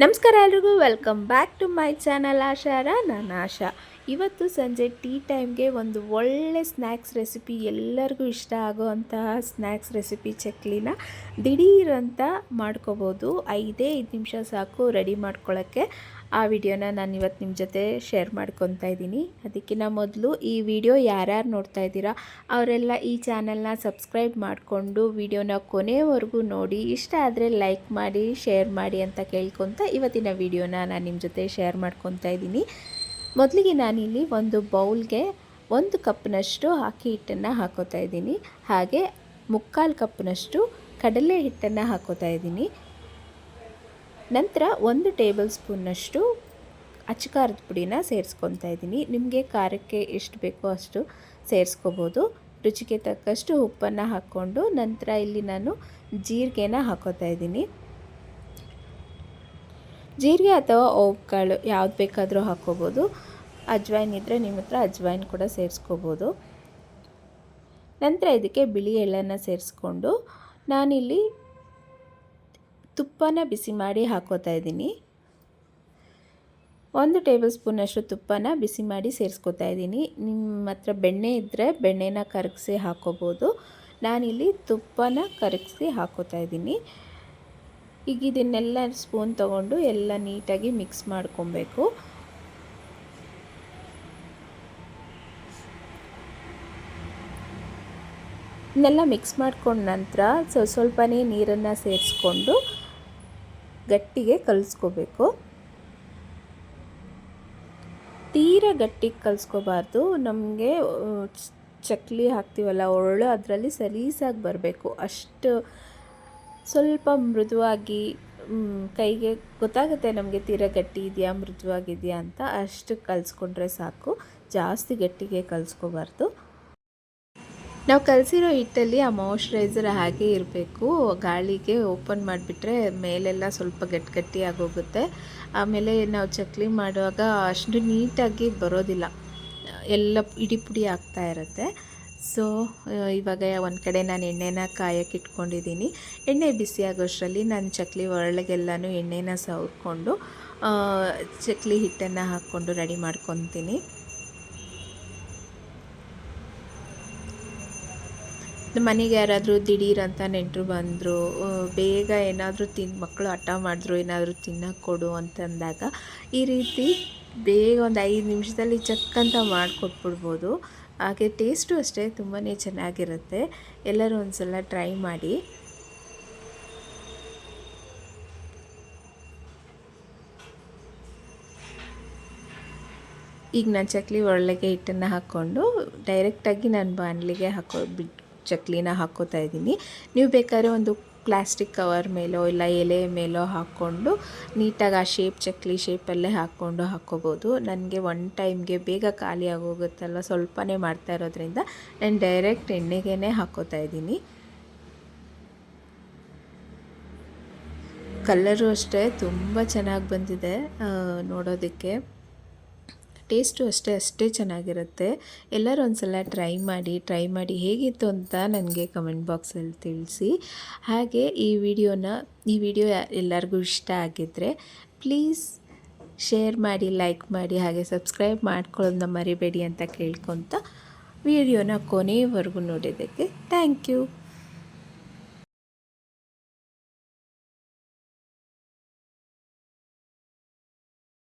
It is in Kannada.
ನಮಸ್ಕಾರ ಎಲ್ರಿಗೂ welcome back to my channel ಆಶಾರ ನಾನು ಆಶಾ. ಇವತ್ತು ಸಂಜೆ ಟೀ ಟೈಮ್ಗೆ ಒಂದು ಒಳ್ಳೆ ಸ್ನ್ಯಾಕ್ಸ್ ರೆಸಿಪಿ ಎಲ್ಲರಿಗೂ ಇಷ್ಟ ಆಗೋವಂತಹ ಸ್ನ್ಯಾಕ್ಸ್ ರೆಸಿಪಿ ಚಕ್ಲಿನ ದಿಢೀರ್ ಅಂತ ಮಾಡ್ಕೋಬೋದು. ಐದೇ ಐದು ನಿಮಿಷ ಸಾಕು ರೆಡಿ ಮಾಡ್ಕೊಳ್ಳೋಕ್ಕೆ ಆ ವಿಡಿಯೋನ ನಾನು ಇವತ್ತು ನಿಮ್ಮ ಜೊತೆ ಶೇರ್ ಮಾಡ್ಕೊತಾ ಇದ್ದೀನಿ. ಅದಕ್ಕಿಂತ ಮೊದಲು ಈ ವಿಡಿಯೋ ಯಾರ್ಯಾರು ನೋಡ್ತಾ ಇದ್ದೀರಾ, ಅವರೆಲ್ಲ ಈ ಚಾನಲ್ನ ಸಬ್ಸ್ಕ್ರೈಬ್ ಮಾಡಿಕೊಂಡು ವಿಡಿಯೋನ ಕೊನೆವರೆಗೂ ನೋಡಿ, ಇಷ್ಟ ಆದರೆ ಲೈಕ್ ಮಾಡಿ, ಶೇರ್ ಮಾಡಿ ಅಂತ ಕೇಳ್ಕೊತ ಇವತ್ತಿನ ವಿಡಿಯೋನ ನಾನು ನಿಮ್ಮ ಜೊತೆ ಶೇರ್ ಮಾಡ್ಕೊತಾ ಇದ್ದೀನಿ. ಮೊದಲಿಗೆ ನಾನಿಲ್ಲಿ ಒಂದು ಬೌಲ್ಗೆ ಒಂದು ಕಪ್ನಷ್ಟು ಅಕ್ಕಿ ಹಿಟ್ಟನ್ನು ಹಾಕೋತಾ ಇದ್ದೀನಿ. ಹಾಗೆ ಮುಕ್ಕಾಲು ಕಪ್ನಷ್ಟು ಕಡಲೆ ಹಿಟ್ಟನ್ನು ಹಾಕೋತಾ ಇದ್ದೀನಿ. ನಂತರ ಒಂದು ಟೇಬಲ್ ಸ್ಪೂನ್ನಷ್ಟು ಅಚ್ಚಕಾರದ ಪುಡಿನ ಸೇರಿಸ್ಕೊತಾ ಇದ್ದೀನಿ. ನಿಮಗೆ ಖಾರಕ್ಕೆ ಎಷ್ಟು ಬೇಕೋ ಅಷ್ಟು ಸೇರಿಸ್ಕೋಬೋದು. ರುಚಿಗೆ ತಕ್ಕಷ್ಟು ಉಪ್ಪನ್ನು ಹಾಕ್ಕೊಂಡು ನಂತರ ಇಲ್ಲಿ ನಾನು ಜೀರಿಗೆನ ಹಾಕೋತಾ ಇದ್ದೀನಿ. ಜೀರಿಗೆ ಅಥವಾ ಓಪ್ಕಾಳು ಯಾವ್ದು ಬೇಕಾದರೂ ಹಾಕ್ಕೋಬೋದು. ಅಜ್ವೈನ್ ಇದ್ದರೆ ನಿಮ್ಮ ಹತ್ರ ಅಜ್ವೈನ್ ಕೂಡ ಸೇರಿಸ್ಕೋಬೋದು. ನಂತರ ಇದಕ್ಕೆ ಬಿಳಿ ಎಳ್ಳನ್ನು ಸೇರಿಸ್ಕೊಂಡು ನಾನಿಲ್ಲಿ ತುಪ್ಪನ ಬಿಸಿ ಮಾಡಿ ಹಾಕೋತಾ ಇದ್ದೀನಿ. ಒಂದು ಟೇಬಲ್ ಸ್ಪೂನಷ್ಟು ತುಪ್ಪನ ಬಿಸಿ ಮಾಡಿ ಸೇರಿಸ್ಕೋತಾ ಇದ್ದೀನಿ. ನಿಮ್ಮ ಹತ್ರ ಬೆಣ್ಣೆ ಇದ್ದರೆ ಬೆಣ್ಣೆನ ಕರಗಿಸಿ ಹಾಕೋಬೋದು ನಾನಿಲ್ಲಿ ತುಪ್ಪನ ಕರಗಿಸಿ ಹಾಕೋತಾ ಇದ್ದೀನಿ. ಈಗ ಇದನ್ನೆಲ್ಲ ಸ್ಪೂನ್ ತಗೊಂಡು ಎಲ್ಲ ನೀಟಾಗಿ ಮಿಕ್ಸ್ ಮಾಡ್ಕೊಬೇಕು. ಇದನ್ನೆಲ್ಲ ಮಿಕ್ಸ್ ಮಾಡ್ಕೊಂಡ ನಂತರ ಸ್ವಲ್ಪ ಸ್ವಲ್ಪನೇ ನೀರನ್ನು ಸೇರಿಸ್ಕೊಂಡು ಗಟ್ಟಿಗೆ ಕಲಿಸ್ಕೋಬೇಕು. ತೀರ ಗಟ್ಟಿಗೆ ಕಲಿಸ್ಕೋಬಾರ್ದು. ನಮಗೆ ಚಕ್ಲಿ ಹಾಕ್ತೀವಲ್ಲ, ಒಳ್ಳೆ ಅದರಲ್ಲಿ ಸಲೀಸಾಗಿ ಬರಬೇಕು. ಅಷ್ಟು ಸ್ವಲ್ಪ ಮೃದುವಾಗಿ ಕೈಗೆ ಗೊತ್ತಾಗುತ್ತೆ ನಮಗೆ ತೀರ ಗಟ್ಟಿ ಇದೆಯಾ, ಮೃದುವಾಗಿದೆಯಾ ಅಂತ ಅಷ್ಟು ಕಲಿಸ್ಕೊಂಡ್ರೆ ಸಾಕು. ಜಾಸ್ತಿ ಗಟ್ಟಿಗೆ ಕಲಿಸ್ಕೋಬಾರ್ದು. ನಾವು ಕಲಸಿರೋ ಹಿಟ್ಟಲ್ಲಿ ಆ ಮಾಯಶ್ಚರೈಸರ್ ಹಾಗೆ ಇರಬೇಕು. ಗಾಳಿಗೆ ಓಪನ್ ಮಾಡಿಬಿಟ್ರೆ ಮೇಲೆಲ್ಲ ಸ್ವಲ್ಪ ಗಟ್ಟಿ ಗಟ್ಟಿ ಆಗೋಗುತ್ತೆ. ಆಮೇಲೆ ನಾವು ಚಕ್ಲಿ ಮಾಡುವಾಗ ಅಷ್ಟು ನೀಟಾಗಿ ಬರೋದಿಲ್ಲ. ಎಲ್ಲ ಇಡಿ ಪುಡಿ ಆಗ್ತಾ ಇರುತ್ತೆ. ಸೊ ಇವಾಗ ಒಂದು ಕಡೆ ನಾನು ಎಣ್ಣೆನ ಕಾಯಕ್ಕೆ ಇಟ್ಕೊಂಡಿದ್ದೀನಿ. ಎಣ್ಣೆ ಬಿಸಿ ಆಗೋಷ್ಟರಲ್ಲಿ ನಾನು ಚಕ್ಲಿ ಒಳಗೆಲ್ಲನೂ ಎಣ್ಣೆನ ಸವರ್ಕೊಂಡು ಚಕ್ಲಿ ಹಿಟ್ಟನ್ನು ಹಾಕ್ಕೊಂಡು ರೆಡಿ ಮಾಡ್ಕೊತೀನಿ. ನಮ್ಮನೆಗೆ ಯಾರಾದರೂ ದಿಢೀರ್ ಅಂತ ನೆಂಟರು ಬಂದರು ಬೇಗ ಏನಾದರೂ ತಿನ್ ಮಕ್ಕಳು ಹಠ ಮಾಡಿದ್ರು, ಏನಾದರೂ ತಿನ್ನೋಕ್ಕೆ ಕೊಡು ಅಂತಂದಾಗ ಈ ರೀತಿ ಬೇಗ ಒಂದು ಐದು ನಿಮಿಷದಲ್ಲಿ ಚಕ್ಕಂತ ಮಾಡಿಕೊಟ್ಬಿಡ್ಬೋದು. ಹಾಗೆ ಟೇಸ್ಟು ಅಷ್ಟೇ ತುಂಬಾ ಚೆನ್ನಾಗಿರುತ್ತೆ. ಎಲ್ಲರೂ ಒಂದ್ಸಲ ಟ್ರೈ ಮಾಡಿ. ಈಗ ನಾನು ಚಕ್ಲಿ ಒಳಗೆ ಹಿಟ್ಟನ್ನು ಹಾಕ್ಕೊಂಡು ಡೈರೆಕ್ಟಾಗಿ ನಾನು ಬಾಣಲಿಗೆ ಹಾಕೋ ಬಿಟ್ಟು ಚಕ್ಲಿನ ಹಾಕ್ಕೋತಾ ಇದ್ದೀನಿ. ನೀವು ಬೇಕಾದ್ರೆ ಒಂದು ಪ್ಲಾಸ್ಟಿಕ್ ಕವರ್ ಮೇಲೋ ಇಲ್ಲ ಎಲೆ ಮೇಲೋ ಹಾಕ್ಕೊಂಡು ನೀಟಾಗಿ ಆ ಶೇಪ್ ಚಕ್ಲಿ ಶೇಪಲ್ಲೇ ಹಾಕ್ಕೊಂಡು ಹಾಕ್ಕೋಬೋದು. ನನಗೆ ಒನ್ ಟೈಮ್ಗೆ ಬೇಗ ಖಾಲಿ ಆಗೋಗುತ್ತಲ್ಲ ಸ್ವಲ್ಪನೇ ಮಾಡ್ತಾ ಇರೋದ್ರಿಂದ ನಾನು ಡೈರೆಕ್ಟ್ ಎಣ್ಣೆಗೇ ಹಾಕ್ಕೋತಾ ಇದ್ದೀನಿ. ಕಲ್ಲರು ಅಷ್ಟೇ, ತುಂಬ ಚೆನ್ನಾಗಿ ಬಂದಿದೆ ನೋಡೋದಕ್ಕೆ. ಟೇಸ್ಟು ಅಷ್ಟೇ ಅಷ್ಟೇ ಚೆನ್ನಾಗಿರುತ್ತೆ. ಎಲ್ಲರೂ ಒಂದ್ಸಲ ಟ್ರೈ ಮಾಡಿ ಟ್ರೈ ಮಾಡಿ ಹೇಗಿತ್ತು ಅಂತ ನನಗೆ ಕಮೆಂಟ್ ಬಾಕ್ಸಲ್ಲಿ ತಿಳಿಸಿ. ಹಾಗೆ ಈ ವಿಡಿಯೋನ, ಈ ವಿಡಿಯೋ ಎಲ್ಲರಿಗೂ ಇಷ್ಟ ಆಗಿದ್ದರೆ ಪ್ಲೀಸ್ ಶೇರ್ ಮಾಡಿ, ಲೈಕ್ ಮಾಡಿ, ಹಾಗೆ ಸಬ್ಸ್ಕ್ರೈಬ್ ಮಾಡ್ಕೊಳ್ಳೋದನ್ನ ಮರಿಬೇಡಿ ಅಂತ ಕೇಳ್ಕೊತ ವಿಡಿಯೋನ ಕೊನೆಯವರೆಗೂ ನೋಡಿದ್ದಕ್ಕೆ ಥ್ಯಾಂಕ್ ಯು.